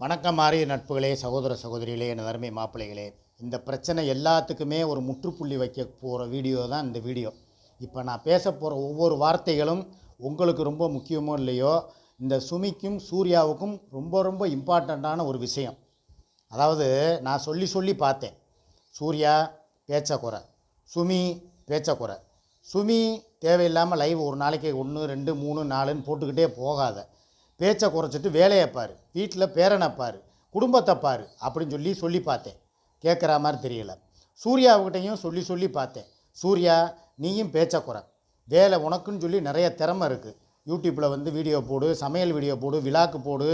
வணக்கம் மாறிய நட்புகளே சகோதர சகோதரிகளே என் அருமை மாப்பிள்ளைகளே. இந்த பிரச்சனை எல்லாத்துக்குமே ஒரு முற்றுப்புள்ளி வைக்க போகிற வீடியோ தான் இந்த வீடியோ. இப்போ நான் பேச போகிற ஒவ்வொரு வார்த்தைகளும் உங்களுக்கு ரொம்ப முக்கியமோ இல்லையோ இந்த சுமிக்கும் சூர்யாவுக்கும் ரொம்ப ரொம்ப இம்பார்ட்டண்ட்டான ஒரு விஷயம். அதாவது நான் சொல்லி சொல்லி பார்த்தேன். சூர்யா பேச்ச குறை சுமி பேச்சை குறை சுமி தேவையில்லாமல் லைவ் ஒரு நாளைக்கு ஒன்று ரெண்டு மூணு நாலுன்னு போட்டுக்கிட்டே போகாத. பேச்சை குறைச்சிட்டு வேலையை பார் வீட்டில் பேரனை பார் குடும்பத்தை பார் அப்படின்னு சொல்லி சொல்லி பார்த்தேன். கேட்குற மாதிரி தெரியல. சூர்யாவுக்கிட்டையும் சொல்லி சொல்லி பார்த்தேன். சூர்யா நீயும் பேச்சை குறை. வேலை உனக்குன்னு சொல்லி நிறைய திறமை இருக்குது யூடியூப்பில் வந்து வீடியோ போடு சமையல் வீடியோ போடு விழாக்கு போடு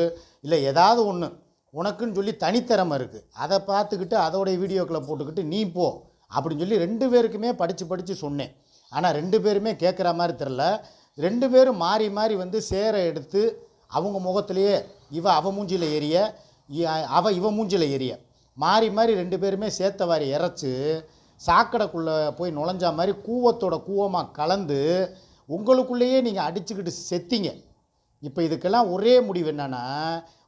இல்லை ஏதாவது ஒன்று. உனக்குன்னு சொல்லி தனித்திறமை இருக்குது அதை பார்த்துக்கிட்டு அதோடைய வீடியோக்களை போட்டுக்கிட்டு நீ போ அப்படின்னு சொல்லி ரெண்டு பேருக்குமே படித்து படித்து சொன்னேன். ஆனால் ரெண்டு பேருமே கேட்குற மாதிரி தெரில ரெண்டு பேரும் மாறி மாறி வந்து சேரை எடுத்து அவங்க முகத்திலேயே இவ அவ மூஞ்சியில் எரிய இ- அவ இவ மூஞ்சியில் எரிய மாறி மாறி ரெண்டு பேருமே சேர்த்த வாரி இறைச்சி சாக்கடைக்குள்ளே போய் நுழைஞ்ச மாதிரி கூவத்தோட கூவமாக கலந்து உங்களுக்குள்ளேயே நீங்கள் அடிச்சுக்கிட்டு செத்தீங்க. இப்போ இதுக்கெல்லாம் ஒரே முடிவு என்னென்னா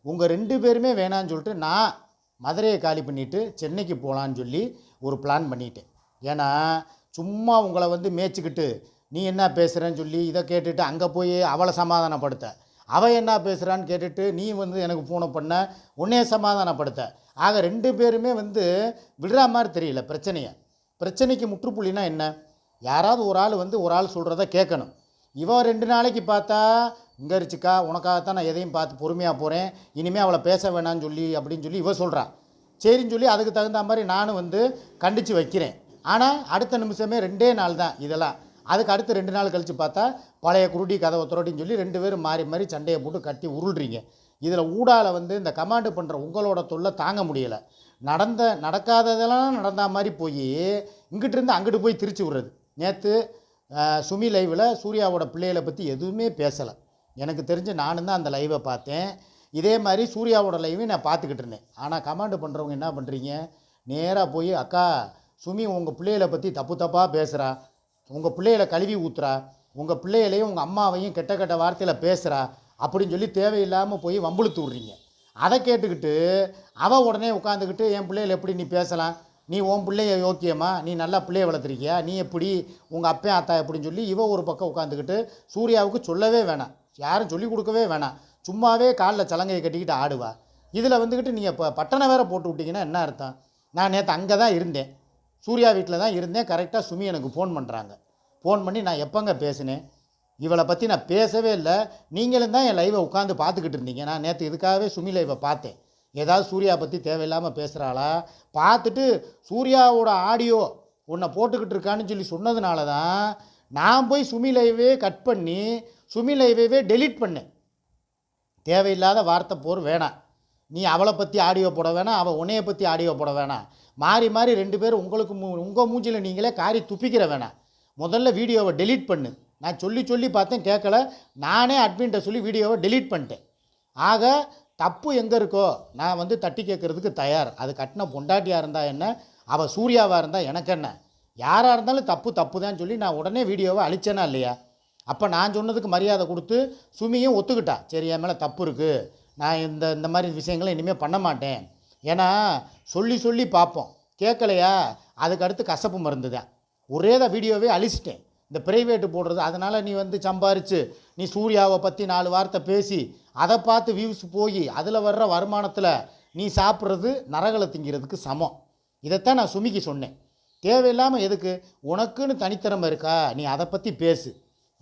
உங்கள் ரெண்டு பேருமே வேணான்னு சொல்லிட்டு நான் மதுரையை காலி பண்ணிவிட்டு சென்னைக்கு போகலான்னு சொல்லி ஒரு பிளான் பண்ணிட்டேன். ஏன்னா சும்மா உங்களை வந்து மேய்ச்சிக்கிட்டு நீ என்ன பேசுகிறேன்னு சொல்லி இதை கேட்டுட்டு அங்கே போய் அவளை சமாதானப்படுத்த. அவள் என்ன பேசுகிறான்னு கேட்டுட்டு நீ வந்து எனக்கு ஃபோனை பண்ண உன்னே சமாதானப்படுத்த. ஆக ரெண்டு பேருமே வந்து விடுற மாதிரி தெரியல பிரச்சனையை. பிரச்சனைக்கு முற்றுப்புள்ளினா என்ன? யாராவது ஒரு ஆள் வந்து ஒரு ஆள் சொல்கிறத கேட்கணும். இவன் ரெண்டு நாளைக்கு பார்த்தா இங்கே இருச்சுக்கா உனக்காகத்தான் நான் எதையும் பார்த்து பொறுமையாக போகிறேன் இனிமேல் அவளை பேச வேணாம்னு சொல்லி அப்படின்னு சொல்லி இவ சொல்கிறா சரின்னு சொல்லி அதுக்கு தகுந்த மாதிரி நானும் வந்து கண்டித்து வைக்கிறேன். ஆனால் அடுத்த நிமிஷமே ரெண்டே நாள் தான் இதெல்லாம். அதுக்கு அடுத்து ரெண்டு நாள் கழித்து பார்த்தா பழைய குருடி கதவை துரட்டின்னு சொல்லி ரெண்டு பேரும் மாறி மாறி சண்டையை போட்டு கட்டி உருள்றீங்க. இதில் ஊடால வந்து இந்த கமாண்டு பண்ணுற உங்களோட தொல்லை தாங்க முடியலை. நடந்த நடக்காததெல்லாம் நடந்த மாதிரி போய் இங்கிட்டிருந்து அங்கிட்டு போய் திருச்சி விடுறது. நேற்று சுமி லைவில் சூர்யாவோட பிள்ளைகளை பற்றி எதுவுமே பேசலை. எனக்கு தெரிஞ்சு நானும் தான் அந்த லைவை பார்த்தேன். இதே மாதிரி சூர்யாவோட லைவையும் நான் பார்த்துக்கிட்டு இருந்தேன். ஆனால் கமாண்டு பண்ணுறவங்க என்ன பண்ணுறீங்க நேராக போய் அக்கா சுமி உங்கள் பிள்ளைகளை பற்றி தப்பு தப்பாக பேசுகிறா உங்கள் பிள்ளைகளை கழுவி ஊத்துறா உங்கள் பிள்ளைகளையும் உங்கள் அம்மாவையும் கெட்ட கெட்ட வார்த்தையில் பேசுகிறா அப்படின்னு சொல்லி தேவையில்லாமல் போய் வம்புழுத்து விட்றீங்க. அதை கேட்டுக்கிட்டு அவள் உடனே உட்காந்துக்கிட்டு என் பிள்ளைகள் எப்படி நீ பேசலாம்? நீ உன் பிள்ளைய யோக்கியமா? நீ நல்லா பிள்ளைய வளர்த்துருக்கியா? நீ எப்படி உங்கள் அப்பன் அத்தா எப்படின்னு சொல்லி இவ ஒரு பக்கம் உட்காந்துக்கிட்டு சூர்யாவுக்கு சொல்லவே வேணாம். யாரும் சொல்லிக் கொடுக்கவே வேணாம். சும்மாவே காலில் சலங்கையை கட்டிக்கிட்டு ஆடுவா. இதில் வந்துக்கிட்டு நீங்கள் இப்போ பட்டணம் வேற போட்டு விட்டிங்கன்னா என்ன அர்த்தம்? நான் நேற்று அங்கே தான் இருந்தேன். சூர்யா வீட்டில் தான் இருந்தேன். கரெக்டாக சுமி எனக்கு ஃபோன் பண்ணுறாங்க ஃபோன் பண்ணி நான் எப்போங்க பேசினேன்? இவளை பற்றி நான் பேசவே இல்லை. நீங்களும் தான் என் லைவை உட்காந்து பார்த்துக்கிட்டு இருந்தீங்க. நான் நேற்று இதுக்காகவே சுமி லைவை பார்த்தேன். ஏதாவது சூர்யா பற்றி தேவையில்லாமல் பேசுகிறாளா பார்த்துட்டு சூர்யாவோட ஆடியோ உன்னை போட்டுக்கிட்டு இருக்கான்னு சொல்லி சொன்னதுனால தான் நான் போய் சுமி லைவே கட் பண்ணி சுமி லைவே டெலீட் பண்ணேன். தேவையில்லாத வார்த்தை போர் வேணாம். நீ அவளை பற்றி ஆடியோ போட வேணாம். அவள் உன்னைய பற்றி ஆடியோ போட வேணாம். மாறி மாறி ரெண்டு பேரும் உங்களுக்கு மூ உங்கள் மூஞ்சியில் நீங்களே காரி துப்பிக்கிற வேணாம் முதல்ல வீடியோவை டெலீட் பண்ணு. நான் சொல்லி சொல்லி பார்த்தேன் கேட்கல நானே அட்மின்ட்ட சொல்லி வீடியோவை டெலீட் பண்ணிட்டேன். ஆக தப்பு எங்கே இருக்கோ நான் வந்து தட்டி கேட்குறதுக்கு தயார். அது கட்டின பொண்டாட்டியாக இருந்தால் என்ன? அவள் சூர்யாவாக இருந்தால் எனக்கு என்ன? யாராக இருந்தாலும் தப்பு தப்பு தான் சொல்லி நான் உடனே வீடியோவை அழிச்சேனா இல்லையா? அப்போ நான் சொன்னதுக்கு மரியாதை கொடுத்து சுமியும் ஒத்துக்கிட்டா. சரி என் மேலே தப்பு இருக்குது நான் இந்த இந்த மாதிரி விஷயங்களை இனிமேல் பண்ண மாட்டேன். ஏன்னா சொல்லி சொல்லி பார்ப்போம் கேட்கலையா அதுக்கு அடுத்து கசப்பு மருந்து தான் ஒரே தான் வீடியோவே அழிச்சிட்டேன். இந்த ப்ரைவேட்டு போடுறது அதனால் நீ வந்து சம்பாரித்து நீ சூர்யாவை பற்றி நாலு வார்த்தை பேசி அதை பார்த்து வியூஸ் போய் அதில் வர்ற வருமானத்தில் நீ சாப்பிட்றது நரகளை திங்கிறதுக்கு சமம். இதைத்தான் நான் சுமிக்கு சொன்னேன். தேவையில்லாமல் எதுக்கு? உனக்குன்னு தனித்திறமை இருக்கா? நீ அதை பற்றி பேசு.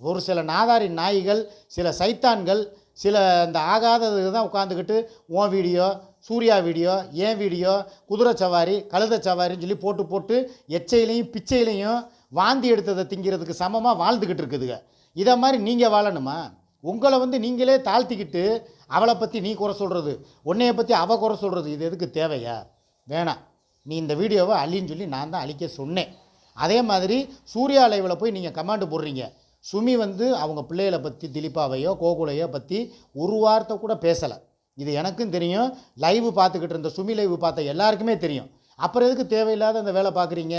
ஒரு சில நாதாரி நாய்கள் சில சைத்தான்கள் சில இந்த ஆகாதது தான் உட்காந்துக்கிட்டு ஓ வீடியோ சூர்யா வீடியோ ஏன் வீடியோ குதிரை சவாரி கழுத சவாரின்னு சொல்லி போட்டு போட்டு எச்சையிலையும் பிச்சையிலையும் வாந்தி எடுத்ததை திங்கிறதுக்கு சமமாக வாழ்ந்துக்கிட்டு இருக்குதுங்க. இதை மாதிரி நீங்கள் வாழணுமா? உங்களை வந்து நீங்களே தாழ்த்திக்கிட்டு அவளை பற்றி நீ குறை சொல்கிறது உன்னைய பற்றி அவ குறை சொல்கிறது இது எதுக்கு தேவையா? வேணாம். நீ இந்த வீடியோவை அழின்னு சொல்லி நான் தான் அழிக்க சொன்னேன். அதே மாதிரி சூர்யா லைவில் போய் நீங்கள் கமாண்டு போடுறீங்க. சுமி வந்து அவங்க பிள்ளைகளை பற்றி திலீப்பாவையோ கோகுலையோ பற்றி ஒரு வார்த்தை கூட பேசலை. இது எனக்கும் தெரியும். லைவ் பார்த்துக்கிட்டு இருந்த சுமி லைவ் பார்த்த எல்லாருக்குமே தெரியும். அப்புறம் எதுக்கு தேவையில்லாத அந்த வேலை பார்க்குறீங்க?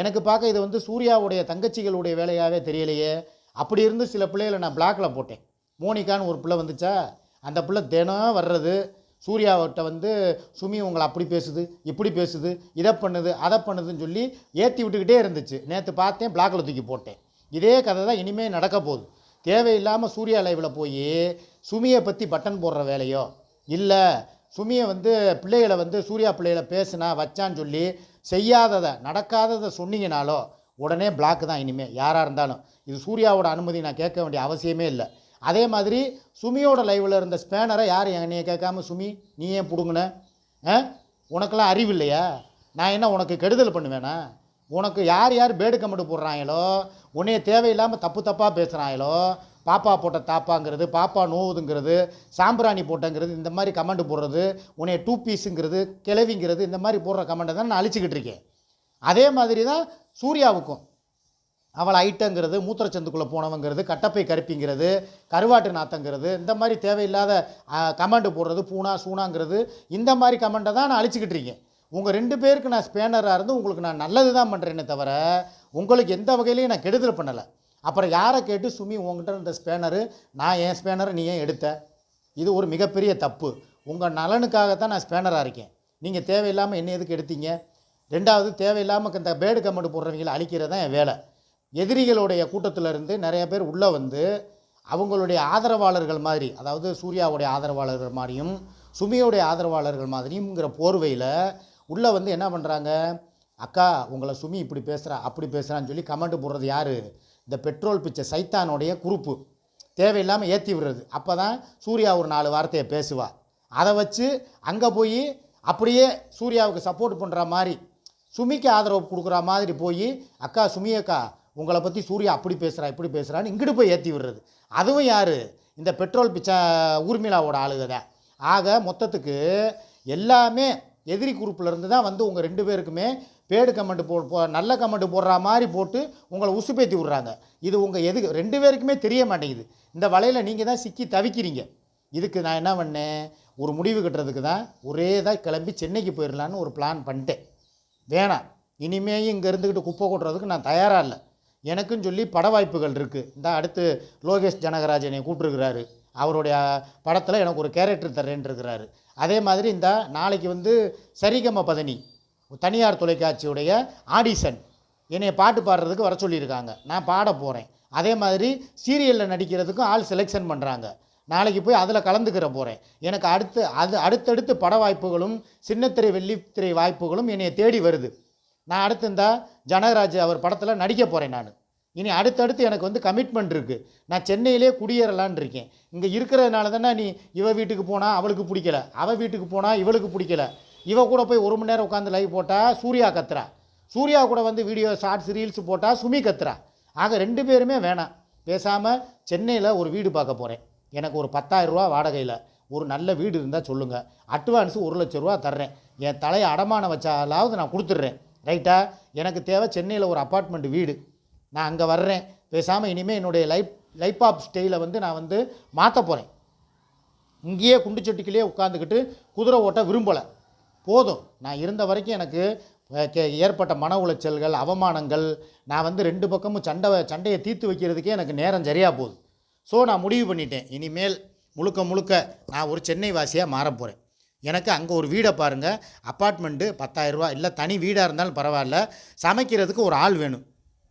எனக்கு பார்க்க இது வந்து சூர்யாவுடைய தங்கச்சிகளுடைய வேலையாகவே தெரியலையே. அப்படி இருந்து சில பிள்ளைகளை நான் பிளாக்கில் போட்டேன். மோனிகான்னு ஒரு பிள்ளை வந்துச்சா? அந்த பிள்ளை தினம் வர்றது. சூர்யாவிட்ட வந்து சுமி உங்களை அப்படி பேசுது இப்படி பேசுது இதை பண்ணுது அதை பண்ணுதுன்னு சொல்லி ஏற்றி விட்டுக்கிட்டே இருந்துச்சு. நேற்று பார்த்தேன் பிளாக்கில் தூக்கி போட்டேன். இதே கதை தான் இனிமேல் நடக்க போகுது. தேவையில்லாமல் சூர்யா லைவில் போய் சுமியை பற்றி பட்டன் போடுற வேலையோ? இல்லை சுமியை வந்து பிள்ளைகளை வந்து சூர்யா பிள்ளைகளை பேசுனா வச்சான்னு சொல்லி செய்யாததை நடக்காததை சொன்னீங்கனாலோ உடனே பிளாக் தான் இனிமேல் யாராக இருந்தாலும். இது சூர்யாவோட அனுமதி நான் கேட்க வேண்டிய அவசியமே இல்லை. அதே மாதிரி சுமியோட லைவில் இருந்த ஸ்பேனரை யார் என்னையை கேட்காம சுமி நீ ஏன் பிடுங்கின? ஆ? உனக்கெல்லாம் அறிவு இல்லையா? நான் என்ன உனக்கு கெடுதல் பண்ணுவேனா? உனக்கு யார் யார் பேடு கமெண்ட் போடுறாங்களோ உன்னைய தேவையில்லாமல் தப்பு தப்பாக பேசுகிறாங்களோ பாப்பா போட்ட தாப்பாங்கிறது பாப்பா நோவுதுங்கிறது சாம்பிராணி போட்டங்கிறது இந்த மாதிரி கமெண்ட் போடுறது உன்னைய டூ பீஸுங்கிறது கிளவிங்கிறது இந்த மாதிரி போடுற கமெண்ட்டை தான் நான் அழிச்சிக்கிட்டு இருக்கேன். அதே மாதிரி தான் சூர்யாவுக்கும். அவள் ஐட்டங்கிறது மூத்திரச்சந்துக்குள்ளே போனவங்கிறது கட்டப்பை கருப்பிங்கிறது கருவாட்டு நாத்தங்கிறது இந்த மாதிரி தேவையில்லாத கமெண்ட் போடுறது பூனா சூனாங்கிறது இந்த மாதிரி கமெண்ட்டை தான் நான் அழிச்சிக்கிட்டு இருக்கேன். உங்கள் ரெண்டு பேருக்கு நான் ஸ்பேனராக இருந்து உங்களுக்கு நான் நல்லது தான் பண்ணுறேனே தவிர உங்களுக்கு எந்த வகையிலையும் நான் கெடுதல் பண்ணலை. அப்புறம் யாரை கேட்டு சுமி உங்ககிட்ட இருந்த ஸ்பேனரு நான் என் ஸ்பேனரை நீ ஏன் எடுத்த? இது ஒரு மிகப்பெரிய தப்பு. உங்கள் நலனுக்காகத்தான் நான் ஸ்பேனராக இருக்கேன். நீங்கள் தேவையில்லாமல் என்ன எதுக்கு எடுத்தீங்க? ரெண்டாவது தேவையில்லாமல் இந்த பேடு கமெண்ட் போடுறவங்களை அழிக்கிறது தான் என் வேலை. எதிரிகளுடைய கூட்டத்தில் இருந்து நிறைய பேர் உள்ளே வந்து அவங்களுடைய ஆதரவாளர்கள் மாதிரி அதாவது சூர்யாவுடைய ஆதரவாளர்கள் மாதிரியும் சுமியோடைய ஆதரவாளர்கள் மாதிரியும்ங்கிற போர்வையில் உள்ளே வந்து என்ன பண்ணுறாங்க அக்கா உங்களை சுமி இப்படி பேசுகிறா அப்படி பேசுகிறான்னு சொல்லி கமெண்ட் போடுறது யார்? இந்த பெட்ரோல் பிச்சை சைத்தானுடைய குரூப்பு தேவையில்லாமல் ஏற்றி விடுறது. அப்போ தான் சூர்யா ஒரு நாலு வார்த்தையை பேசுவா. அதை வச்சு அங்கே போய் அப்படியே சூர்யாவுக்கு சப்போர்ட் பண்ணுற மாதிரி சுமிக்கு ஆதரவு கொடுக்குற மாதிரி போய் அக்கா சுமி அக்கா உங்களை பற்றி சூர்யா அப்படி பேசுகிறா இப்படி பேசுகிறான்னு இங்கிட்டு போய் ஏற்றி விடுறது. அதுவும் யார்? இந்த பெட்ரோல் பிச்சை ஊர்மிளாவோட ஆளுக தான் ஆக மொத்தத்துக்கு எல்லாமே எதிரி குரூப்பிலேருந்து தான் வந்து உங்கள் ரெண்டு பேருக்குமே பேடு கமெண்ட் போ போ- நல்ல கமெண்ட் போடுற மாதிரி போட்டு உங்களை உசுப்பேற்றி விட்றாங்க. இது உங்கள் எது ரெண்டு பேருக்குமே தெரிய மாட்டேங்குது. இந்த வலையில் நீங்கள் தான் சிக்கி தவிக்கிறீங்க. இதுக்கு நான் என்ன பண்ணேன்? ஒரு முடிவு கட்டுறதுக்கு தான் ஒரே தான் கிளம்பி சென்னைக்கு போயிடலான்னு ஒரு பிளான் பண்ணிட்டேன். வேணாம். இனிமேயும் இங்கே இருந்துக்கிட்டு குப்பை கொட்டுறதுக்கு நான் தயாராக இல்லை. எனக்குன்னு சொல்லி பட வாய்ப்புகள் இருக்குது இந்த அடுத்து லோகேஷ் ஜனகராஜனை கூப்பிட்டுருக்கிறாரு. அவருடைய படத்தில் எனக்கு ஒரு கேரக்டர் தரேன் அதே மாதிரி இந்த நாளைக்கு வந்து சரிகம பதனி தனியார் தொலைக்காட்சியுடைய ஆடிஷன் என்னை பாட்டு பாடுறதுக்கு வர சொல்லியிருக்காங்க. நான் பாட போகிறேன் அதே மாதிரி சீரியலில் நடிக்கிறதுக்கும் ஆள் செலெக்ஷன் பண்ணுறாங்க நாளைக்கு போய் அதில் கலந்துக்கிற போகிறேன் எனக்கு அடுத்து அது அடுத்தடுத்து பட வாய்ப்புகளும் சின்னத்திரை வெள்ளித்திரை வாய்ப்புகளும் என்னை தேடி வருது. நான் அடுத்து இந்த ஜனகராஜ் அவர் படத்தில் நடிக்க போகிறேன் நான். இனி அடுத்தடுத்து எனக்கு வந்து கமிட்மெண்ட் இருக்குது நான் சென்னையிலே குடியேறலான்னு இருக்கேன் இங்கே இருக்கிறதுனால தானே நீ இவ வீட்டுக்கு போனால் அவளுக்கு பிடிக்கல. அவள் வீட்டுக்கு போனால் இவளுக்கு பிடிக்கல. இவ கூட போய் ஒரு மணி நேரம் உட்காந்து லைவ் போட்டால் சூர்யா கத்துறா. சூர்யா கூட வந்து வீடியோ ஷார்ட்ஸ் ரீல்ஸ் போட்டால் சுமி கத்துறா. ஆக ரெண்டு பேருமே வேணாம். பேசாமல் சென்னையில் ஒரு வீடு பார்க்க போகிறேன் எனக்கு ஒரு 10000 ரூபா வாடகையில் ஒரு நல்ல வீடு இருந்தால் சொல்லுங்கள் அட்வான்ஸு ஒரு லட்ச ரூபா தர்றேன். என் தலையை அடமானம் வச்சாலாவது நான் கொடுத்துட்றேன். ரைட்டா எனக்கு தேவை சென்னையில் ஒரு அப்பார்ட்மெண்ட் வீடு. நான் அங்கே வர்றேன். பேசாமல் இனிமேல் என்னுடைய லைஃப் லைஃப் ஆஃப் ஸ்டைலை வந்து நான் வந்து மாற்ற போகிறேன் இங்கேயே குண்டுச்சட்டிக்கிலே உட்காந்துக்கிட்டு குதிரை ஓட்ட விரும்பலை. போதும். நான் இருந்த வரைக்கும் எனக்கு ஏற்பட்ட மன உளைச்சல்கள் அவமானங்கள் நான் வந்து ரெண்டு பக்கமும் சண்டை சண்டையை தீர்த்து வைக்கிறதுக்கே எனக்கு நேரம் சரியாக போகுது. ஸோ நான் முடிவு பண்ணிட்டேன். இனிமேல் முழுக்க முழுக்க நான் ஒரு சென்னை வாசியாக மாறப் போகிறேன் எனக்கு அங்கே ஒரு வீடை பாருங்கள் அப்பார்ட்மெண்ட்டு பத்தாயிரரூபா இல்லை தனி வீடாக இருந்தாலும் பரவாயில்ல. சமைக்கிறதுக்கு ஒரு ஆள் வேணும்.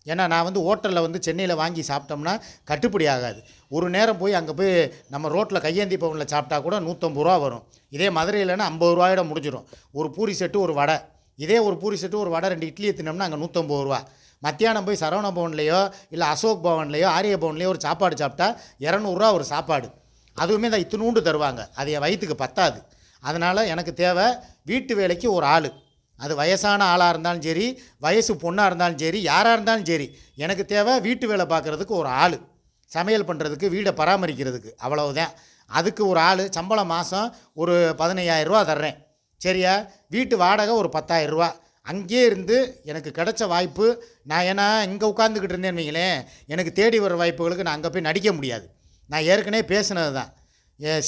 ஏன்னா நான் வந்து ஹோட்டலில் வந்து சென்னையில் வாங்கி சாப்பிட்டோம்னா கட்டுப்படி ஆகாது. ஒரு நேரம் போய் அங்கே போய் நம்ம ரோட்டில் கையேந்தி பவனில் சாப்பிட்டா கூட நூற்றம்பது ரூபா வரும். இதே மதுரையிலன்னா ஐம்பது ரூபாயோட முடிஞ்சிடும் ஒரு பூரி செட்டு ஒரு வடை. இதே ஒரு பூரி செட்டு ஒரு வடை ரெண்டு இட்லியை தின்னோம்னா அங்கே நூற்றம்பது ரூபா. மத்தியானம் போய் சரவண பவன்லேயோ இல்லை அசோக் பவன்லேயோ ஆரிய பவன்லேயோ ஒரு சாப்பாடு சாப்பிட்டா இரநூறுவா ஒரு சாப்பாடு. அதுவுமே தான் இத்தினூண்டு தருவாங்க. அது என் வயிற்றுக்கு பத்தாது. அதனால் எனக்கு தேவை வீட்டு வேலைக்கு ஒரு ஆள். அது வயசான ஆளாக இருந்தாலும் சரி வயசு பொண்ணாக இருந்தாலும் சரி யாராக இருந்தாலும் சரி எனக்கு தேவை வீட்டு வேலை பார்க்குறதுக்கு ஒரு ஆள். சமையல் பண்ணுறதுக்கு வீடை பராமரிக்கிறதுக்கு. அவ்வளவுதான். அதுக்கு ஒரு ஆள் சம்பளம் மாதம் ஒரு பதினையாயிரரூவா தர்றேன். சரியா? வீட்டு வாடகை ஒரு 10000 ரூபா. அங்கேயே இருந்து எனக்கு கிடைச்ச வாய்ப்பு நான் ஏன்னா இங்கே உட்காந்துக்கிட்டு இருந்தேன்னு வைங்களேன் எனக்கு தேடி வர வாய்ப்புகளுக்கு நான் அங்கே போய் நடிக்க முடியாது. நான் ஏற்கனவே பேசினது தான்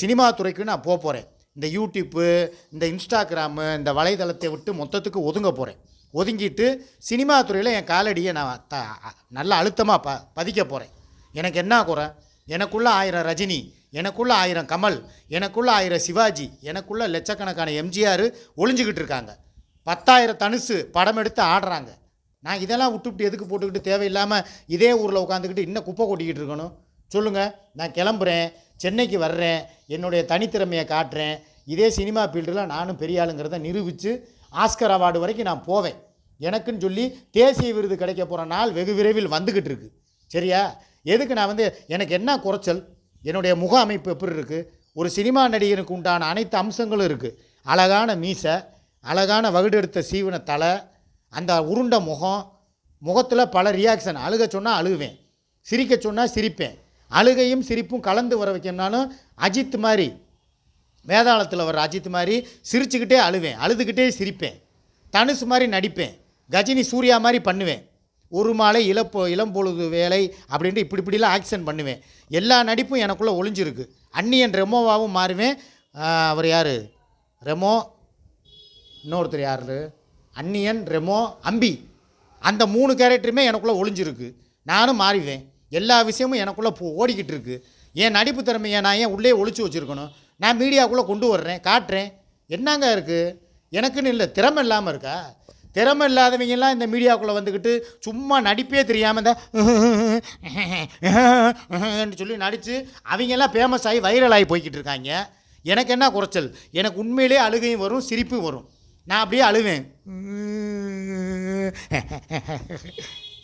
சினிமா துறைக்கு நான் போக போகிறேன் இந்த யூடியூப்பு இந்த இன்ஸ்டாகிராமு இந்த வலைதளத்தை விட்டு மொத்தத்துக்கு ஒதுங்க போகிறேன் ஒதுங்கிட்டு சினிமா துறையில் என் காலடியை நான் த நல்ல அழுத்தமாக ப பதிக்க போகிறேன் எனக்கு என்ன குறை? எனக்குள்ளே ஆயிரம் ரஜினி எனக்குள்ளே ஆயிரம் கமல் எனக்குள்ளே ஆயிரம் சிவாஜி எனக்குள்ளே லட்சக்கணக்கான எம்ஜிஆர் ஒளிஞ்சுக்கிட்டு இருக்காங்க. பத்தாயிரம் தனுசு படம் எடுத்து ஆடுறாங்க. நான் இதெல்லாம் விட்டுவிட்டு எதுக்கு போட்டுக்கிட்டு தேவையில்லாமல் இதே ஊரில் உட்காந்துக்கிட்டு இன்னும் குப்பை கொட்டிக்கிட்டு இருக்கணும்? சொல்லுங்கள் நான் கிளம்புறேன். சென்னைக்கு வர்றேன் என்னுடைய தனித்திறமையை காட்டுறேன் இதே சினிமா ஃபீல்டில் நானும் பெரிய ஆளுங்கிறத நிரூபித்து ஆஸ்கர் அவார்டு வரைக்கும் நான் போவேன். எனக்குன்னு சொல்லி தேசிய விருது கிடைக்க போகிற நாள் வெகு விரைவில் வந்துக்கிட்டு இருக்கு. சரியா? எதுக்கு நான் வந்து எனக்கு என்ன குறைச்சல்? என்னுடைய முக அமைப்பு எப்படி இருக்குது ஒரு சினிமா நடிகனுக்கு உண்டான அனைத்து அம்சங்களும் இருக்குது அழகான மீசை அழகான வகுடெடுத்த சீவன தலை அந்த உருண்ட முகம் முகத்தில் பல ரியாக்ஷன் அழுக சொன்னால் அழுகுவேன் சிரிக்க சொன்னால் சிரிப்பேன். அழுகையும் சிரிப்பும் கலந்து வர வைக்கணும்னாலும் அஜித் மாதிரி வேதாளத்தில் வர அஜித் மாதிரி சிரிச்சுக்கிட்டே அழுவேன். அழுதுகிட்டே சிரிப்பேன். தனுசு மாதிரி நடிப்பேன். கஜினி சூர்யா மாதிரி பண்ணுவேன். ஒரு மாலை இளப்போ இளம்பொழுது வேலை அப்படின்ட்டு இப்படி இப்படிலாம் ஆக்ஷன் பண்ணுவேன். எல்லா நடிப்பும் எனக்குள்ளே ஒளிஞ்சிருக்கு. அன்னியன் ரெமோவாகவும் மாறுவேன். அவர் யார்? ரெமோ இன்னொருத்தர் யார்? அன்னியன் ரெமோ அம்பி. அந்த மூணு கேரக்டருமே எனக்குள்ளே ஒளிஞ்சிருக்கு. நானும் மாறிவேன். எல்லா விஷயமும் எனக்குள்ளே போ ஓடிக்கிட்டு இருக்குது என் நடிப்பு திறமையை நான் ஏன் உள்ளே ஒழிச்சு வச்சுருக்கணும்? நான் மீடியாக்குள்ளே கொண்டு வர்றேன் காட்டுறேன். என்னங்க இருக்குது எனக்குன்னு இல்லை திறமை இல்லாமல் இருக்கா? திறமை இல்லாதவங்கெல்லாம் இந்த மீடியாக்குள்ளே வந்துக்கிட்டு சும்மா நடிப்பே தெரியாமல் இந்த சொல்லி நடித்து அவங்கெல்லாம் ஃபேமஸ் ஆகி வைரல் ஆகி போய்கிட்டு இருக்காங்க. எனக்கு என்ன குறைச்சல்? எனக்கு உண்மையிலே அழுகையும் வரும் சிரிப்பும் வரும். நான் அப்படியே அழுவேன்.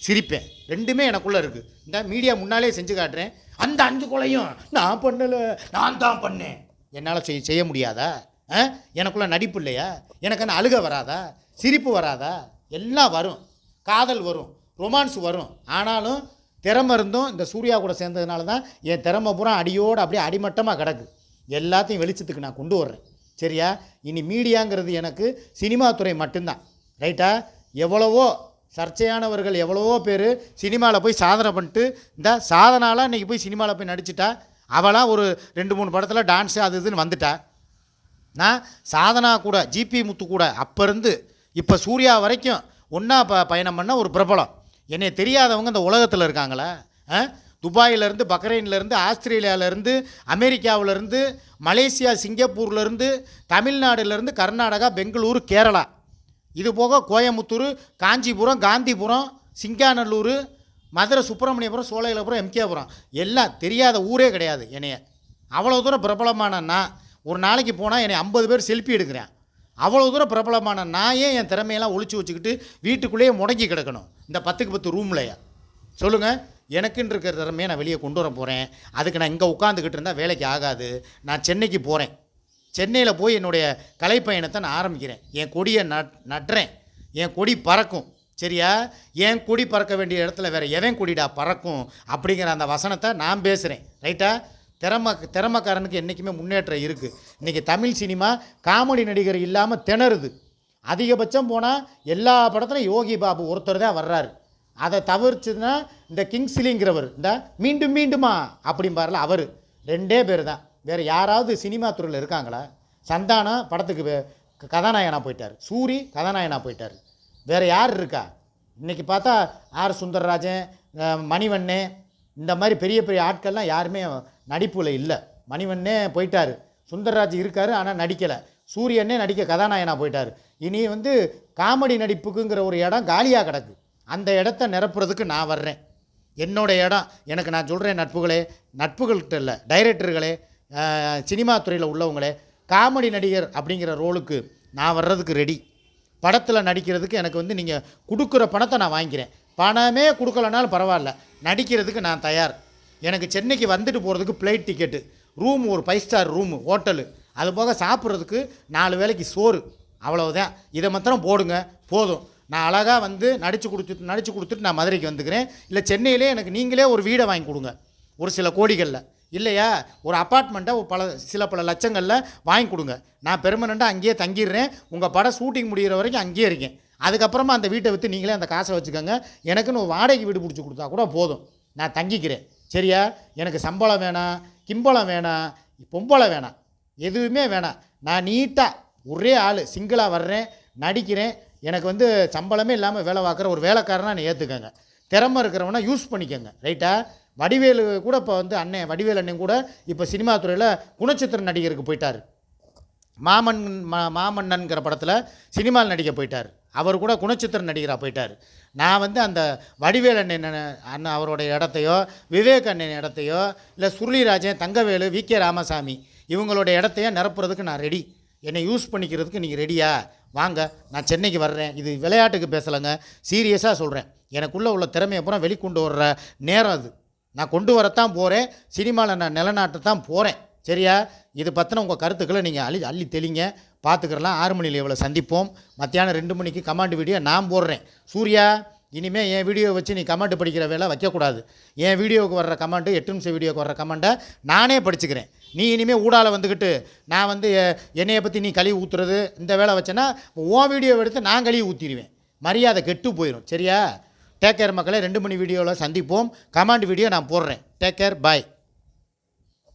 சிரிப்பேன். ரெண்டுமே எனக்குள்ளே இருக்குது இந்த மீடியா முன்னாலே செஞ்சு காட்டுறேன். அந்த அஞ்சு கொலையும் நான் பண்ணலை. நான் தான் பண்ணேன். என்னால் செய்ய செய்ய முடியாதா? ஆ? எனக்குள்ள நடிப்பு இல்லையா? எனக்கு அழுக வராதா? சிரிப்பு வராதா? எல்லாம் வரும். காதல் வரும். ரொமான்ஸ் வரும். ஆனாலும் திறமை இருந்தும் இந்த சூர்யா கூட சேர்ந்ததுனால தான் என் திறமை பூரா அடியோடு அப்படியே அடிமட்டமாக கிடக்கு. எல்லாத்தையும் வெளிச்சத்துக்கு நான் கொண்டு வர்றேன். சரியா? இனி மீடியாங்கிறது எனக்கு சினிமா துறை மட்டும்தான். ரைட்டா எவ்வளவோ சர்ச்சையானவர்கள் எவ்வளவோ பேர் சினிமாவில் போய் சாதனை பண்ணிட்டு இந்த சாதனாலாம் இன்றைக்கி போய் சினிமாவில் போய் நடிச்சிட்டா அவளாம் ஒரு ரெண்டு மூணு படத்தில் டான்ஸு அது இதுன்னு வந்துட்டா. நான் சாதனா கூட ஜிபி முத்து கூட அப்போ இருந்து இப்போ சூர்யா வரைக்கும் ஒன்றா ப பயணம் பண்ண ஒரு பிரபலம். என்னை தெரியாதவங்க இந்த உலகத்தில் இருக்காங்களா? ஆ? துபாயிலேருந்து பக்ரைன்லேருந்து ஆஸ்திரேலியாவிலேருந்து அமெரிக்காவிலேருந்து மலேசியா சிங்கப்பூர்லேருந்து தமிழ்நாடுலேருந்து கர்நாடகா பெங்களூரு கேரளா. இது போக கோயம்புத்தூர் காஞ்சிபுரம் காந்திபுரம் சிங்காநல்லூர் மதுரை சுப்பிரமணியபுரம் சோலையிலபுரம் எம்கேபுரம். எல்லாம் தெரியாத ஊரே கிடையாது என்னைய. அவ்வளோ தூரம் பிரபலமான நான் ஒரு நாளைக்கு போனால் என்னை ஐம்பது பேர் செல்ஃபி எடுக்கிறேன். அவ்வளோ தூரம் பிரபலமான நான் ஏன் என் திறமையெல்லாம் ஒழிச்சு வச்சுக்கிட்டு வீட்டுக்குள்ளேயே முடங்கி கிடக்கணும். இந்த பத்துக்கு பத்து ரூம்லையா. சொல்லுங்கள் எனக்குன்னு இருக்கிற திறமையை நான் வெளியே கொண்டு வர போகிறேன் அதுக்கு நான் இங்கே உட்காந்துக்கிட்டு இருந்தால் வேலைக்கு ஆகாது. நான் சென்னைக்கு போகிறேன் சென்னையில் போய் என்னுடைய கலைப்பயணத்தை நான் ஆரம்பிக்கிறேன். என் கொடியை நட் நட்டுறேன். என் கொடி பறக்கும். சரியா? என் கொடி பறக்க வேண்டிய இடத்துல வேறு எவன் கொடிடா பறக்கும் அப்படிங்கிற அந்த வசனத்தை நான் பேசுகிறேன் ரைட்டா? திறமை திறமைக்காரனுக்கு என்றைக்குமே முன்னேற்றம் இருக்குது இன்றைக்கி தமிழ் சினிமா காமெடி நடிகர் இல்லாமல் திணறுது. அதிகபட்சம் போனால் எல்லா படத்துலையும் யோகி பாபு ஒருத்தர் தான் வர்றாரு. அதை தவிர்த்துன்னா இந்த கிங்ஸ்லிங்கிறவர் இந்த மீண்டும் மீண்டுமா அப்படிம்பார்ல அவர். ரெண்டே பேர் தான். வேறு யாராவது சினிமா துறையில் இருக்காங்களா? சந்தானம் படத்துக்கு கதாநாயகனாக கதாநாயகனா போயிட்டார். சூரி கதாநாயகனாக போயிட்டார். வேறு யார் இருக்கா? இன்றைக்கி பார்த்தா ஆர் சுந்தரராஜன் மணிவண்ணே இந்த மாதிரி பெரிய பெரிய ஆட்கள்லாம் யாருமே நடிப்பில் இல்லை. மணிவண்ணே போயிட்டார். சுந்தரராஜ் இருக்கார் ஆனால் நடிக்கலை. சூரியனே நடிக்க கதாநாயகனா போயிட்டார். இனி வந்து காமெடி நடிப்புக்குங்கிற ஒரு இடம் காலியாக கிடக்கு. அந்த இடத்த நிரப்புறதுக்கு நான் வர்றேன். என்னோட இடம். எனக்கு நான் சொல்கிறேன் நட்புகளே. நட்புகள்கிட்ட இல்லை டைரக்டர்களே சினிமா துறையில் உள்ளவங்களே காமெடி நடிகர் அப்படிங்கிற ரோலுக்கு நான் வர்றதுக்கு ரெடி படத்தில் நடிக்கிறதுக்கு எனக்கு வந்து நீங்கள் கொடுக்குற பணத்தை நான் வாங்கிக்கிறேன். பணமே கொடுக்கலனாலும் பரவாயில்ல. நடிக்கிறதுக்கு நான் தயார். எனக்கு சென்னைக்கு வந்துட்டு போகிறதுக்கு ஃப்ளைட் டிக்கெட்டு ரூம் ஒரு ஃபைவ் ஸ்டார் ரூமு ஹோட்டலு அது போக சாப்பிட்றதுக்கு நாலு வேளைக்கு சோறு. அவ்வளவுதான். இதை மாத்திரம் போடுங்க. போதும். நான் அழகாக வந்து நடித்து கொடுத்துட்டு நடித்து கொடுத்துட்டு நான் மதுரைக்கு வந்துக்கிறேன். இல்லை சென்னையிலே எனக்கு நீங்களே ஒரு வீடை வாங்கி கொடுங்க. ஒரு சில கோடிகளில். இல்லையா? ஒரு அப்பார்ட்மெண்ட்டை ஒரு பல சில பல லட்சங்களில் வாங்கி கொடுங்க. நான் பெர்மனெண்ட்டாக அங்கேயே தங்கிடுறேன். உங்கள் படம் ஷூட்டிங் முடிகிற வரைக்கும் அங்கேயே இருக்கேன். அதுக்கப்புறமா அந்த வீட்டை விற்று நீங்களே அந்த காசை வச்சுக்கோங்க. எனக்குன்னு ஒரு வாடகைக்கு வீடு பிடிச்சி கொடுத்தா கூட போதும். நான் தங்கிக்கிறேன். சரியா? எனக்கு சம்பளம் வேணாம் கிம்பளம் வேணாம் பொம்பளம் வேணாம். எதுவுமே வேணாம். நான் நீட்டாக ஒரே ஆள் சிங்கிளாக வர்றேன் நடிக்கிறேன். எனக்கு வந்து சம்பளமே இல்லாமல் வேலை பார்க்குற ஒரு வேலைக்காரனாக நீ ஏற்றுக்கங்க திறமை இருக்கிறவனா யூஸ் பண்ணிக்கோங்க. ரைட்டா வடிவேலு கூட இப்போ வந்து அண்ணன் வடிவேல் அண்ணன் கூட இப்போ சினிமா துறையில் குணச்சித்திர நடிகருக்கு போயிட்டார். மாமன் மா மாமன்னன்கிற படத்தில் சினிமாவில் நடிக்க போயிட்டார். அவர் கூட குணச்சித்திர நடிகராக போயிட்டார். நான் வந்து அந்த வடிவேல் அண்ணன் அண்ணன் அவருடைய இடத்தையோ விவேக் அண்ணன் இடத்தையோ இல்லை சுருளிராஜன் தங்கவேலு வி. கே. ராமசாமி இவங்களுடைய இடத்தையோ நிரப்புறதுக்கு நான் ரெடி என்னை யூஸ் பண்ணிக்கிறதுக்கு நீங்கள் ரெடியா வாங்க நான் சென்னைக்கு வர்றேன். இது விளையாட்டுக்கு பேசலைங்க. சீரியஸாக சொல்கிறேன் எனக்குள்ளே உள்ள திறமையை பூரா வெளிக்கொண்டு வர்ற நேரம் அது. நான் கொண்டு வரத்தான் போகிறேன் சினிமாவில் நான் நிலநாட்டத்தான் போகிறேன் சரியா? இது பற்றின உங்கள் கருத்துக்களை நீங்கள் அள்ளி அள்ளி தெளிங்க. பார்த்துக்கிறலாம் ஆறு மணி லெவலில் சந்திப்போம். மத்தியானம் ரெண்டு மணிக்கு கமாண்ட் வீடியோ நான் போடுறேன். சூர்யா இனிமேல் என் வீடியோ வச்சு நீ கமெண்ட் படிக்கிற வேலை வைக்கக்கூடாது. என் வீடியோவுக்கு வர்ற கமெண்ட்டு எட்டு நிமிஷம் வீடியோக்கு வர்ற கமெண்ட்டை நானே படிச்சுக்கிறேன். நீ இனிமேல் ஊடால வந்துக்கிட்டு நான் வந்து என்னையை பற்றி நீ கழுவி ஊற்றுறது இந்த வேலை வச்சேன்னா உன் வீடியோ எடுத்து நான் கழுவி ஊற்றிடுவேன் மரியாதை கெட்டு போயிடும் சரியா? டேக் கேர் மக்களை. ரெண்டு மணி வீடியோவில் சந்திப்போம். கமாண்ட் வீடியோ நான் போடுறேன். Take care bye